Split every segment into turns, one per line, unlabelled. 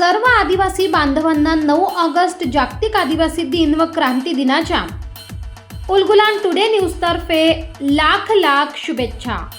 सर्व आदिवासी बांधवांना नऊ ऑगस्ट जागतिक आदिवासी दिन व क्रांती दिनाच्या. उलगुलान टुडे न्यूजतर्फे लाख लाख शुभेच्छा.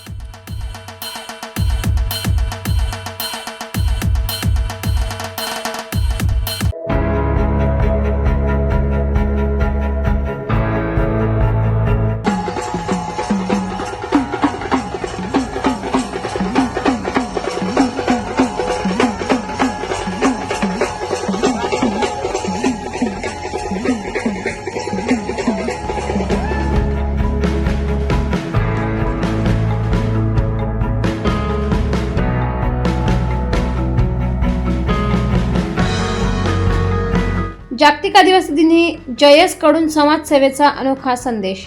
जागतिक आदिवासी दिनी जयसकडून समाजसेवेचा अनोखा संदेश.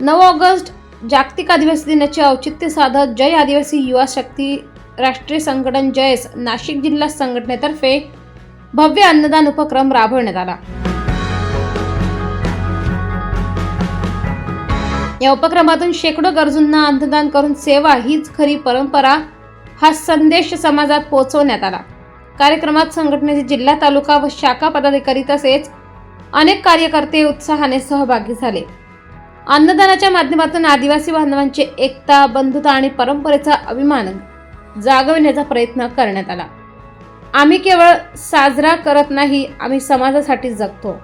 नऊ ऑगस्ट जागतिक आदिवासी दिनाचे औचित्य साधत जय आदिवासी युवा शक्ती राष्ट्रीय संघटन जयस नाशिक जिल्हा संघटनेतर्फे भव्य अन्नदान उपक्रम राबवण्यात आला. या उपक्रमातून शेकडो गरजूंना अन्नदान करून सेवा हीच खरी परंपरा हा संदेश समाजात पोहोचवण्यात आला. कार्यक्रमात संघटनेचे जिल्हा तालुका व शाखा पदाधिकारी तसेच अनेक कार्यकर्ते उत्साहाने सहभागी झाले. अन्नदानाच्या माध्यमातून आदिवासी बांधवांची एकता बंधुता आणि परंपरेचा अभिमान जागविण्याचा प्रयत्न करण्यात आला. आम्ही केवळ साजरा करत नाही आम्ही समाजासाठी जगतो.